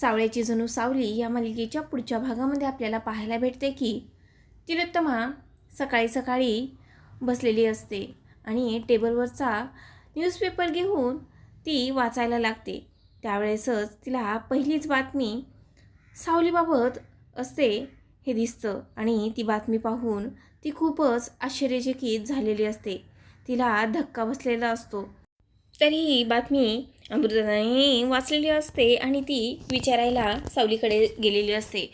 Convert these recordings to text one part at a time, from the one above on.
सावळ्याची जणू सावली या मालिकेच्या पुढच्या भागामध्ये आपल्याला पाहायला भेटते की तिलोत्तमा सकाळी सकाळी बसलेली असते आणि टेबलवरचा न्यूजपेपर घेऊन ती वाचायला लागते. त्यावेळेसच तिला पहिलीच बातमी सावलीबाबत असते हे दिसतं आणि ती बातमी पाहून ती खूपच आश्चर्यचकित झालेली असते. तिला धक्का बसलेला असतो. तरी ही बातमी अमृताने वाचलेली असते आणि ती विचारायला सावलीकडे गेलेली असते.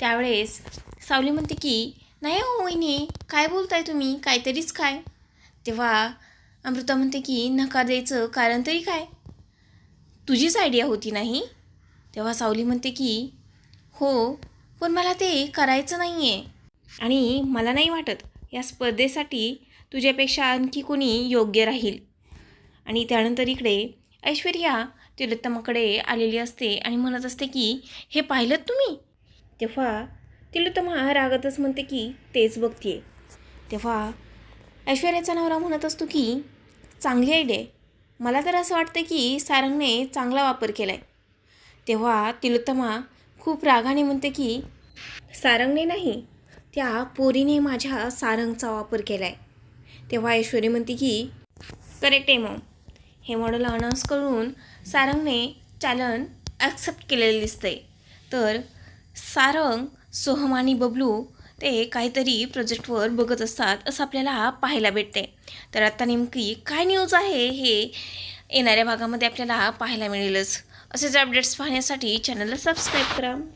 त्यावेळेस सावली म्हणते की नाही हो वहिनी काय बोलताय तुम्ही? काहीतरीच काय? तेव्हा अमृता म्हणते की नकार द्यायचं कारण तरी काय? तुझीच आयडिया होती नाही? तेव्हा सावली म्हणते की हो पण मला ते करायचं नाही आहे आणि मला नाही वाटत या स्पर्धेसाठी तुझ्यापेक्षा आणखी कोणी योग्य राहील. आणि त्यानंतर इकडे ऐश्वर्या तिलोत्तमाकडे आलेली असते आणि म्हणत असते की हे पाहिलं तुम्ही? तेव्हा तिलोत्तमा रागातच म्हणते की तेच बघते तेव्हा ऐश्वर्याचा नवरा म्हणत असतो की चांगली आयडिया आहे. मला तर असं वाटतं की सारंगने चांगला वापर केला आहे तेव्हा तिलोत्तमा खूप रागाने म्हणते की सारंगने नाही त्या पोरीने माझ्या सारंगचा वापर केला आहे तेव्हा ऐश्वर्या म्हणते की करेक्ट आहे मग. हे मॉडेल अनाऊन्स करून सारंगने चॅलन ॲक्सेप्ट केलेलं दिसतंय. तर सारंग सोहम आणि बबलू ते काहीतरी प्रोजेक्टवर बघत असतात असं आपल्याला पाहायला भेटते तर आता नेमकी काय न्यूज आहे हे येणाऱ्या भागामध्ये आपल्याला पाहायला मिळेलच. असेच अपडेट्स पाहण्यासाठी चॅनलला सबस्क्राईब करा.